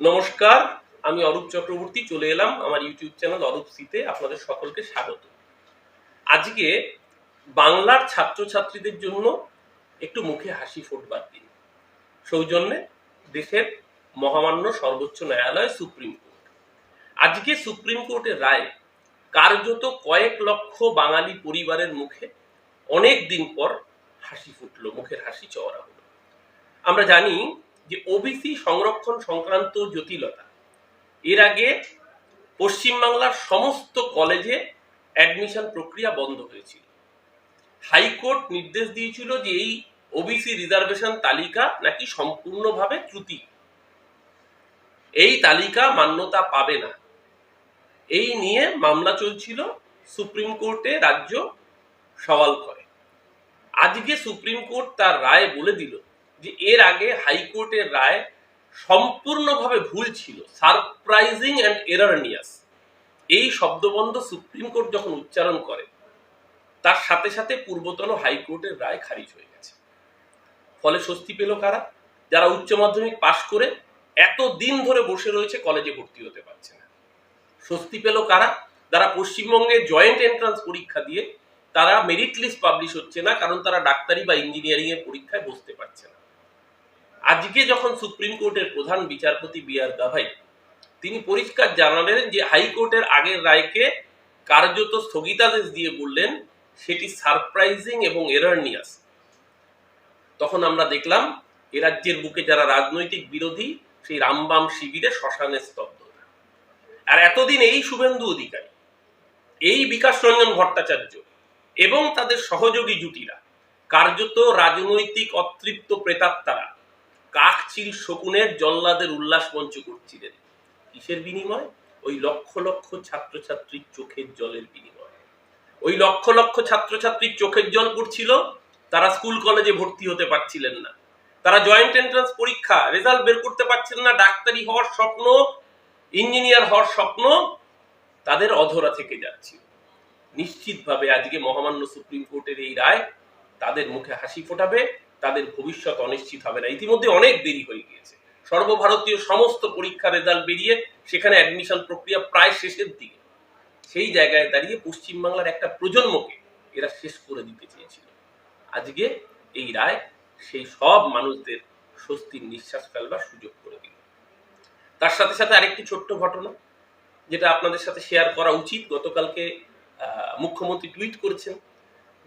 নমস্কার, আমি অরূপ চক্রবর্তী, চলে এলাম আমার ইউটিউব চ্যানেল অরূপ সিতে। আপনাদের সকলকে স্বাগত। আজকে বাংলার ছাত্রছাত্রীদের জন্য একটু মুখে হাসি ফোটবার দিন। সৌজন্যে দেশের মহামান্য সর্বোচ্চ ন্যায়ালয় সুপ্রিম কোর্ট। আজকে সুপ্রিম কোর্টের রায় কার্যত কয়েক লক্ষ বাঙালি পরিবারের মুখে অনেক দিন পর হাসি ফুটলো, মুখের হাসি চওড়া হলো। আমরা জানি যে ওবিসি সংরক্ষণ সংক্রান্ত জটিলতা। এর আগে পশ্চিমবাংলার সমস্ত কলেজে অ্যাডমিশন প্রক্রিয়া বন্ধ হয়েছিল। হাইকোর্ট নির্দেশ দিয়েছিল যে এই ওবিসি রিজার্ভেশন তালিকা নাকি সম্পূর্ণভাবে ত্রুটি। এই তালিকা মান্যতা পাবে না। এই নিয়ে মামলা চলছিল সুপ্রিম কোর্টে রাজ্য সওয়াল করে। আজকে সুপ্রিম কোর্ট তার রায় বলে দিল। যে এর আগে হাইকোর্টের রায় সম্পূর্ণভাবে ভুল ছিল। Surprising and erroneous. এই শব্দবন্ধ সুপ্রিম কোর্ট যখন উচ্চারণ করে, তার সাথে সাথে পূর্বতন হাইকোর্টের রায় খারিজ হয়ে গেছে। ফলে স্বস্তি পেল কারা? যারা উচ্চ মাধ্যমিক পাশ করে এত দিন ধরে বসে রয়েছে, কলেজে ভর্তি হতে পারছে না। স্বস্তি পেল কারা? যারা পশ্চিমবঙ্গে জয়েন্ট এন্ট্রান্স পরীক্ষা দিয়ে তারা মেরিট লিস্ট পাবলিশ হচ্ছে না, কারণ তারা ডাক্তারি বা ইঞ্জিনিয়ারিং এর পরীক্ষায় বসতে পারছে না। আজকে যখন সুপ্রিম কোর্টের প্রধান বিচারপতি বি আর গাভাই, তিনি পরিষ্কার জানালেন যে হাইকোর্টের আগের রায়কে কার্যত স্থগিতাদেশ দিয়ে বললেন, সেটি সারপ্রাইজিং এবং এরারনিয়াস তখন আমরা দেখলাম, এ রাজ্যের বুকে যারা রাজনৈতিক বিরোধী, সেই রামবাম শিবিরে শ্মশানে স্তব্ধ। আর এতদিন এই শুভেন্দু অধিকারী, এই বিকাশ রঞ্জন ভট্টাচার্য এবং তাদের সহযোগী জুটিরা, কার্যত রাজনৈতিক অতৃপ্ত প্রেতাত্মারা কাকচিল শকুনের জল্লাদের উল্লাস মঞ্চ করছিলেন। কিসের বিনিময়? ওই লক্ষ লক্ষ ছাত্রছাত্রীর চোখের জলের বিনিময়। ওই লক্ষ লক্ষ ছাত্রছাত্রীর চোখের জল পড়ছিল, তারা স্কুল কলেজে ভর্তি হতে পারছিলেন না। তারা জয়েন্ট এন্ট্রান্স পরীক্ষা, রেজাল্ট বের করতে পারছেন না, ডাক্তারি হওয়ার স্বপ্ন, ইঞ্জিনিয়ার হওয়ার স্বপ্ন, তাদের অধরা থেকে যাচ্ছিল। নিশ্চিতভাবে আজকে মহামান্য সুপ্রিম কোর্টের এই রায় তাদের মুখে হাসি ফোটাবে তাদের ভবিষ্যৎ অনিশ্চিত হবে না। ইতিমধ্যে অনেক দেরি হয়ে গিয়েছে। সর্বভারতীয় সমস্ত পরীক্ষা রেজাল্ট বেরিয়ে সেখানে অ্যাডমিশন প্রক্রিয়া প্রায় শেষের দিকে। সেই জায়গায় দাঁড়িয়ে পশ্চিমবাংলার একটা প্রজন্মকে এরা শেষ করে দিতে চেয়েছিল। আজকে এই রায় সেই সব মানুষদের স্বস্তির নিঃশ্বাস ফেলবার সুযোগ করে দিল। তার সাথে সাথে আরেকটি ছোট্ট ঘটনা, যেটা আপনাদের সাথে শেয়ার করা উচিত। গতকালকে মুখ্যমন্ত্রী টুইট করেছেন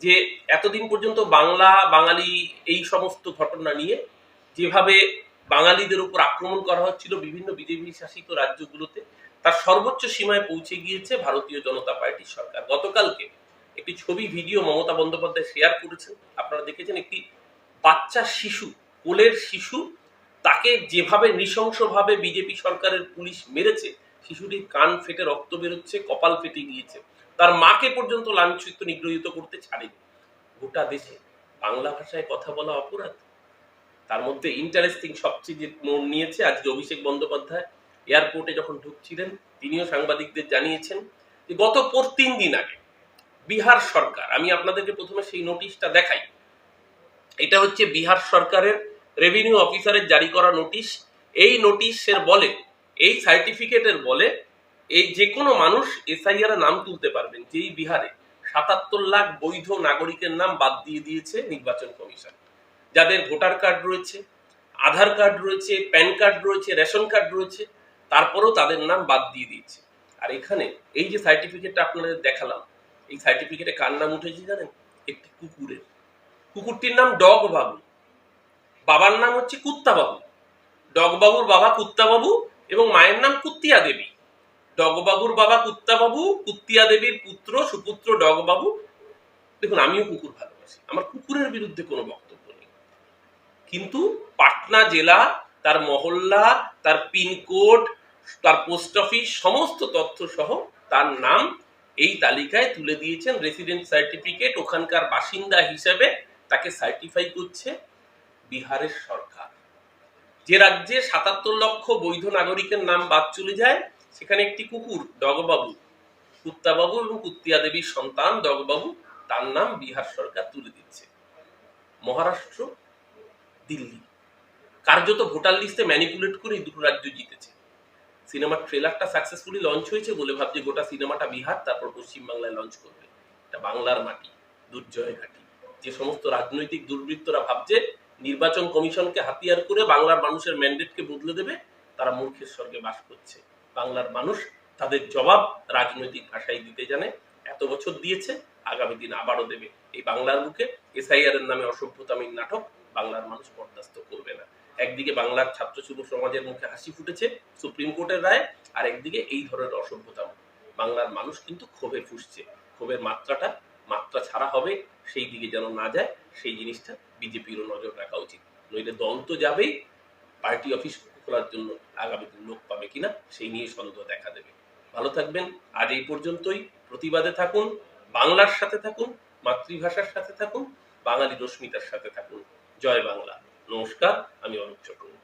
যে এতদিন পর্যন্ত বাংলা, বাঙালি এই সমস্ত ঘটনা নিয়ে যেভাবে বাঙালিদের উপর আক্রমণ করা হচ্ছিল বিভিন্ন বিজেপি শাসিত রাজ্যগুলোতে, তার সর্বোচ্চ সীমায় পৌঁছে গিয়েছে ভারতীয় জনতা পার্টির সরকার। গতকালকে একটি ছবি, ভিডিও মমতা বন্দ্যোপাধ্যায় শেয়ার করেছেন। আপনারা দেখেছেন একটি বাচ্চা শিশু, কোলের শিশু, তাকে যেভাবে নৃশংসভাবে বিজেপি সরকারের পুলিশ মেরেছে, শিশুটির কান ফেটে রক্ত বেরোচ্ছে, কপাল ফেটে গিয়েছে। তার মাকে পর্যন্ত লাঞ্ছিত, নিগৃহীত করতে ছাড়েনি। গোটা দেশে বাংলা ভাষায় কথা বলা অপরাধ। তার মধ্যে ইন্টারেস্টিং সবচেয়ে যে মোড় নিয়েছে আজকে অভিষেক বন্দ্যোপাধ্যায়। এয়ারপোর্টে যখন ঢুকছিলেন, তিনিও সাংবাদিকদের জানিয়েছেন যে গত পর তিন দিন আগে বিহার সরকার, আমি আপনাদেরকে প্রথমে সেই নোটিশটা দেখাই। এটা হচ্ছে বিহার সরকারের রেভিনিউ অফিসারের জারি করা নোটিশ। এই নোটিশের বলে, এই সার্টিফিকেটের বলে এই যে কোনো মানুষ এসআইআর নাম তুলতে পারবেন, যেই বিহারে সাতাত্তর লাখ বৈধ নাগরিকের নাম বাদ দিয়ে দিয়েছে নির্বাচন কমিশন। যাদের ভোটার কার্ড রয়েছে, আধার কার্ড রয়েছে, প্যান কার্ড রয়েছে, রেশন কার্ড রয়েছে, তারপরেও তাদের নাম বাদ দিয়ে দিয়েছে। আর এখানে এই যে সার্টিফিকেটটা আপনাদের দেখালাম, এই সার্টিফিকেটে কার নাম উঠেছে জানেন? একটি কুকুরের। কুকুরটির নাম ডগ বাবু বাবার নাম হচ্ছে কুত্তা বাবু ডগ বাবুর বাবা কুত্তা বাবু এবং মায়ের নাম কুত্তিয়া দেবী। ডগবাবুর বাবা কুত্তাবাবু, কুত্তিয়া দেবীর পুত্র, সুপুত্র ডগবাবু। দেখুন, আমিও কুকুর ভালোবাসি। আমার কুকুরের বিরুদ্ধে কোনো বক্তব্য নেই। কিন্তু পাটনা জেলা, তার মহল্লা, তার পিনকোড তার পোস্ট অফিস, সমস্ত তথ্য সহ তার নাম এই তালিকায় তুলে দিয়েছেন রেসিডেন্ট সার্টিফিকেট ওখানকার বাসিন্দা হিসেবে তাকে সার্টিফাই করছে বিহারের সরকার। যে রাজ্যে সাতাত্তর লক্ষ বৈধ নাগরিকের নাম বাদ চলে যায় সেখানে একটি কুকুর ডগবাবু কুত্তাবাবু এবং কুত্তিয়া দেবীর সন্তান ডগবাবু তার নাম বিহার সরকার তুলে দিচ্ছে। মহারাষ্ট্র, দিল্লি। কার্যত ভোটার লিস্টে ম্যানিপুলেট করে দুটো রাজ্য জিতেছে। সিনেমার ট্রেলারটা সাকসেসফুলি লঞ্চ হয়েছে বলে ভাবছে গোটা সিনেমাটা বিহার, তারপর পশ্চিমবাংলায় লঞ্চ করবে। এটা বাংলার মাটি দুর্জয় ঘাটি। যে সমস্ত রাজনৈতিক দুর্বৃত্তরা ভাবছে, নির্বাচন কমিশনকে হাতিয়ার করে বাংলার মানুষের ম্যান্ডেটকে বদলে দেবে, তারা মূর্খের স্বর্গে বাস করছে। বাংলার মানুষ তাদের জবাব রাজনৈতিক ভাষায় দিতে জানে। এত বছর দিয়েছে, আগামী দিন আবারও দেবে। এই বাংলার বুকে এসআইআর এর নামে অসভ্যতামীর নাটক বাংলার মানুষ বরদাস্ত করবে না। একদিকে বাংলার ছাত্র যুব সমাজের মুখে হাসি ফুটেছে সুপ্রিম কোর্টের রায়, আর একদিকে এই ধরনের অসভ্যতা। বাংলার মানুষ কিন্তু ক্ষোভে ফুসছে। ক্ষোভের মাত্রাটা, মাত্রা ছাড়া হবে, সেই দিকে যেন না যায়, সেই জিনিসটা বিজেপিরও নজর রাখা উচিত। নইলে দল তো যাবেই, পার্টি অফিস খোলার জন্য আগামী দিন লোক পাবে কিনা, সেই নিয়ে সন্দেহ দেখা দেবে। ভালো থাকবেন। আজ এই পর্যন্তই। প্রতিবাদে থাকুন, বাংলার সাথে থাকুন, মাতৃভাষার সাথে থাকুন, বাঙালি রশ্মিতার সাথে থাকুন। জয় বাংলা। নমস্কার, আমি অনুপ চক্রবর্তী।